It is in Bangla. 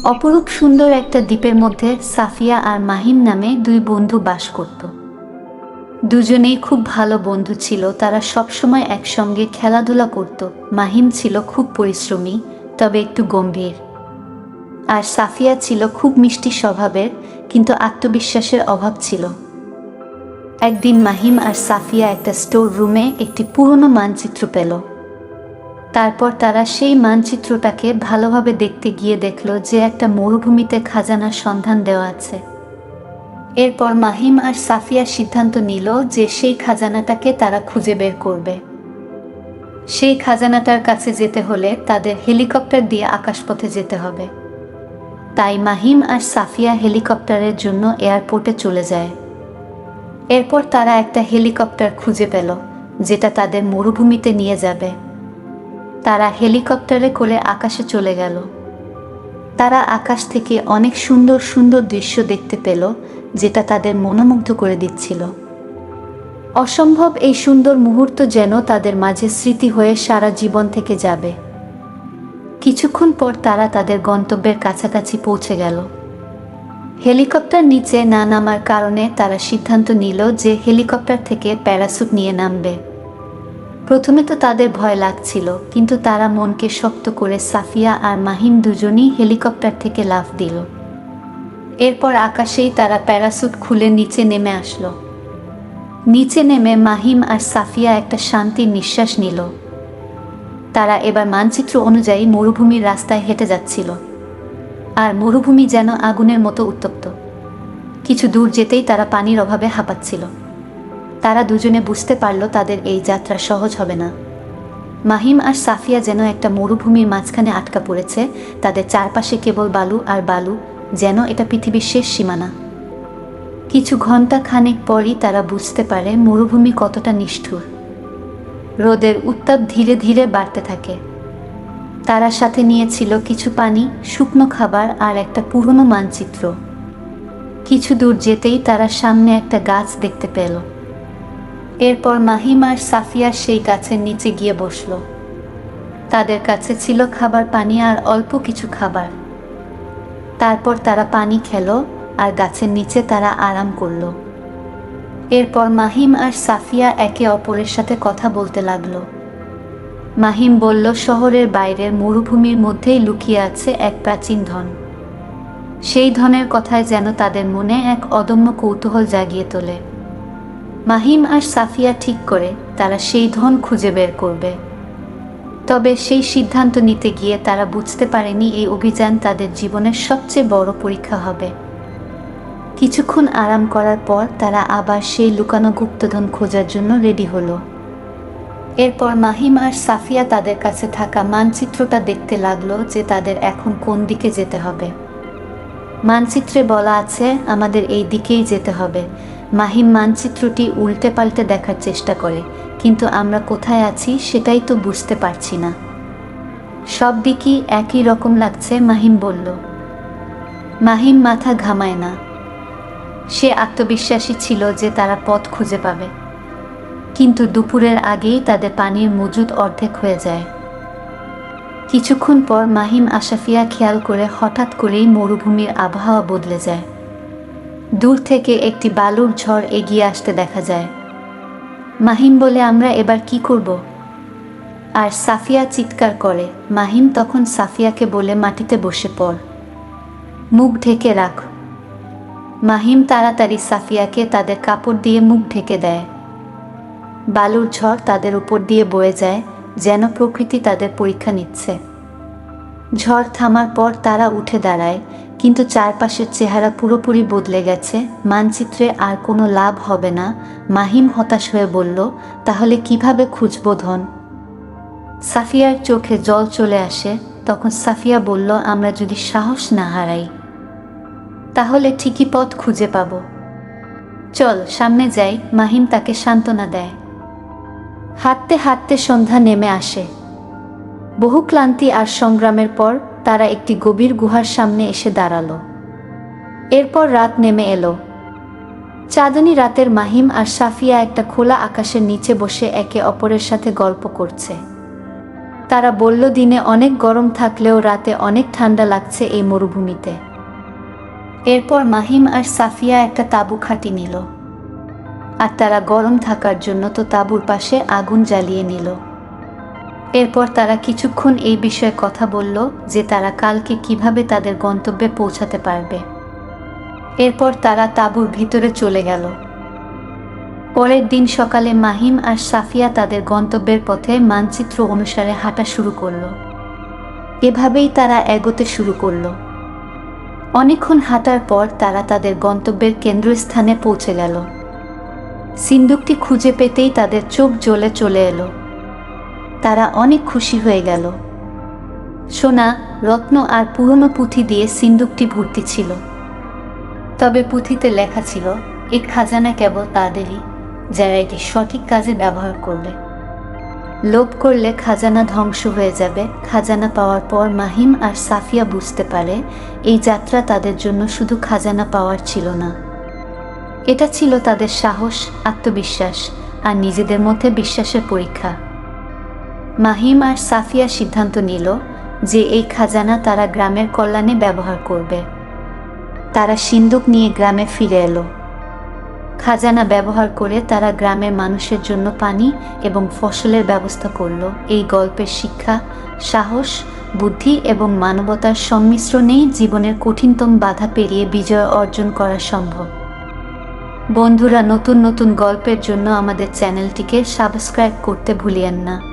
অপরূপ সুন্দর একটা দ্বীপের মধ্যে সাফিয়া আর মাহিম নামে দুই বন্ধু বাস করত। দুজনেই খুব ভালো বন্ধু ছিল, তারা সবসময় একসঙ্গে খেলাধুলা করত। মাহিম ছিল খুব পরিশ্রমী, তবে একটু গম্ভীর। আর সাফিয়া ছিল খুব মিষ্টি স্বভাবের, কিন্তু আত্মবিশ্বাসের অভাব ছিল। একদিন মাহিম আর সাফিয়া একটা স্টোর রুমে একটি পুরনো মানচিত্র পেল। তারপর তারা সেই মানচিত্রটাকে ভালোভাবে দেখতে গিয়ে দেখল যে একটা মরুভূমিতে খাজানার সন্ধান দেওয়া আছে। এরপর মাহিম আর সাফিয়া সিদ্ধান্ত নিল যে সেই খাজানাটাকে তারা খুঁজে বের করবে। সেই খাজানাটার কাছে যেতে হলে তাদের হেলিকপ্টার দিয়ে আকাশপথে যেতে হবে। তাই মাহিম আর সাফিয়া হেলিকপ্টারের জন্য এয়ারপোর্টে চলে যায়। এরপর তারা একটা হেলিকপ্টার খুঁজে পেল, যেটা তাদের মরুভূমিতে নিয়ে যাবে। তারা হেলিকপ্টারে করে আকাশে চলে গেল। তারা আকাশ থেকে অনেক সুন্দর সুন্দর দৃশ্য দেখতে পেল, যেটা তাদের মনোমুগ্ধ করে দিচ্ছিল। অসম্ভব এই সুন্দর মুহূর্ত যেন তাদের মাঝে স্মৃতি হয়ে সারা জীবন থেকে যাবে। কিছুক্ষণ পর তারা তাদের গন্তব্যের কাছাকাছি পৌঁছে গেল। হেলিকপ্টার নিচে না নামার কারণে তারা সিদ্ধান্ত নিল যে হেলিকপ্টার থেকে প্যারাসুট নিয়ে নামবে। প্রথমে তো তাদের ভয় লাগছিল, কিন্তু তারা মনকে শক্ত করে সাফিয়া আর মাহিম দুজনই হেলিকপ্টার থেকে লাফ দিল। এরপর আকাশেই তারা প্যারাসুট খুলে নিচে নেমে আসলো। নিচে নেমে মাহিম আর সাফিয়া একটা শান্তির নিঃশ্বাস নিল। তারা এবার মানচিত্র অনুযায়ী মরুভূমির রাস্তায় হেঁটে যাচ্ছিল। আর মরুভূমি যেন আগুনের মতো উত্তপ্ত। কিছু দূর যেতেই তারা পানির অভাবে হাঁপাচ্ছিল। তারা দুজনে বুঝতে পারল তাদের এই যাত্রা সহজ হবে না। মাহিম আর সাফিয়া যেন একটা মরুভূমির মাঝখানে আটকা পড়েছে, তাদের চারপাশে কেবল বালু আর বালু, যেন এটা পৃথিবীর শেষ সীমানা। কিছু ঘণ্টা খানেক পরই তারা বুঝতে পারে মরুভূমি কতটা নিষ্ঠুর। রোদের উত্তাপ ধীরে ধীরে বাড়তে থাকে। তারা সাথে নিয়েছিল কিছু পানি, শুকনো খাবার আর একটা পুরনো মানচিত্র। কিছু দূর যেতেই তারা সামনে একটা গাছ দেখতে পেল। এরপর মাহিম আর সাফিয়া সেই গাছের নিচে গিয়ে বসল। তাদের কাছে ছিল খাবার পানি আর অল্প কিছু খাবার। তারপর তারা পানি খেলো আর গাছের নিচে তারা আরাম করল। এরপর মাহিম আর সাফিয়া একে অপরের সাথে কথা বলতে লাগল। মাহিম বলল, শহরের বাইরের মরুভূমির মধ্যেই লুকিয়ে আছে এক প্রাচীন ধন। সেই ধনের কথায় যেন তাদের মনে এক অদম্য কৌতূহল জাগিয়ে তোলে। মাহিম আর সাফিয়া ঠিক করে তারা সেই ধন খুঁজে বের করবে। তবে সেই সিদ্ধান্ত নিতে গিয়ে তারা বুঝতে পারেনি এই অভিযান তাদের জীবনের সবচেয়ে বড় পরীক্ষা হবে। কিছুক্ষণ আরাম করার পর তারা আবার সেই লুকানো গুপ্তধন খোঁজার জন্য রেডি হলো। এরপর মাহিম আর সাফিয়া তাদের কাছে থাকা মানচিত্রটা দেখতে লাগল যে তাদের এখন কোন দিকে যেতে হবে। মানচিত্রে বলা আছে, আমাদের এই দিকেই যেতে হবে। মাহিম মানচিত্রটি উল্টে পাল্টে দেখার চেষ্টা করে, কিন্তু আমরা কোথায় আছি সেটাই তো বুঝতে পারছি না। সব দিকই একই রকম লাগছে, মাহিম বলল। মাহিম মাথা ঘামায় না। সে আত্মবিশ্বাসী ছিল যে তারা পথ খুঁজে পাবে। কিন্তু দুপুরের আগেই তাদের পানির মজুদ অর্ধেক হয়ে যায়। কিছুক্ষণ পর মাহিম আশাফিয়া খেয়াল করে হঠাৎ করেই মরুভূমির আবহাওয়া বদলে যায়। দূর থেকে একটি বালুর ঝড় এগিয়ে আসতে দেখা যায়। মাহিম বলে, আমরা এবার কি করব? আর সাফিয়া চিৎকার করে, মাহিম, তখন সাফিয়াকে বলে মাটিতে বসে পড়। মুখ ঢেকে রাখ। মাহিম তাড়াতাড়ি সাফিয়াকে তাদের কাপড় দিয়ে মুখ ঢেকে দেয়। বালুর ঝড় তাদের উপর দিয়ে বয়ে যায়, যেন প্রকৃতি তাদের পরীক্ষা নিচ্ছে। ঝড় থামার পর তারা উঠে দাঁড়ায়, কিন্তু চারপাশের চেহারা পুরোপুরি বদলে গেছে। মানচিত্রে আর কোনো লাভ হবে না। মাহিম হতাশ হয়ে বলল, তাহলে কীভাবে খুঁজব ধন? সাফিয়ার চোখে জল চলে আসে। তখন সাফিয়া বলল, আমরা যদি সাহস না হারাই, তাহলে ঠিকই পথ খুঁজে পাব। চল, সামনে যাই। মাহিম তাকে সান্ত্বনা দেয়। হাঁটতে হাঁটতে সন্ধ্যা নেমে আসে। বহু ক্লান্তি আর সংগ্রামের পর তারা একটি গভীর গুহার সামনে এসে দাঁড়াল। এরপর রাত নেমে এলো। চাঁদনি রাতের মাহিম আর সাফিয়া একটা খোলা আকাশের নিচে বসে একে অপরের সাথে গল্প করছে। তারা বলল, দিনে অনেক গরম থাকলেও রাতে অনেক ঠান্ডা লাগছে এই মরুভূমিতে। এরপর মাহিম আর সাফিয়া একটা তাঁবু খাটি নিল। আর তারা গরম থাকার জন্য তো তাঁবুর পাশে আগুন জ্বালিয়ে নিল। এরপর তারা কিছুক্ষণ এই বিষয়ে কথা বলল যে তারা কালকে কীভাবে তাদের গন্তব্যে পৌঁছাতে পারবে। এরপর তারা তাঁবুর ভিতরে চলে গেল। পরের দিন সকালে মাহিম আর সাফিয়া তাদের গন্তব্যের পথে মানচিত্র অনুসারে হাঁটা শুরু করল। এভাবেই তারা এগোতে শুরু করল। অনেকক্ষণ হাঁটার পর তারা তাদের গন্তব্যের কেন্দ্রস্থানে পৌঁছে গেল। সিন্দুকটি খুঁজে পেতেই তাদের চোখ জ্বলে চলে এলো। তারা অনেক খুশি হয়ে গেল। সোনা, রত্ন আর পুরনো পুঁথি দিয়ে সিন্দুকটি ভর্তি ছিল। তবে পুঁথিতে লেখা ছিল এই খাজানা কেবল তাদেরই, যারা এটি সঠিক কাজে ব্যবহার করবে লোভ করলে খাজানা ধ্বংস হয়ে যাবে। খাজানা পাওয়ার পর মাহিম আর সাফিয়া বুঝতে পারে, এই যাত্রা তাদের জন্য শুধু খাজানা পাওয়ার ছিল না। এটা ছিল তাদের সাহস, আত্মবিশ্বাস আর নিজেদের মধ্যে বিশ্বাসের পরীক্ষা। মাহিম আর সাফিয়া সিদ্ধান্ত নিল যে এই খাজানা তারা গ্রামের কল্যাণে ব্যবহার করবে। তারা সিন্দুক নিয়ে গ্রামে ফিরে এলো। খাজানা ব্যবহার করে তারা গ্রামের মানুষের জন্য পানি এবং ফসলের ব্যবস্থা করল। এই গল্পের শিক্ষা, সাহস, বুদ্ধি এবং মানবতার সংমিশ্রণেই জীবনের কঠিনতম বাধা পেরিয়ে বিজয় অর্জন করা সম্ভব। বন্ধুরা, নতুন নতুন গল্পের জন্য আমাদের চ্যানেলটিকে সাবস্ক্রাইব করতে ভুলিয়েন না।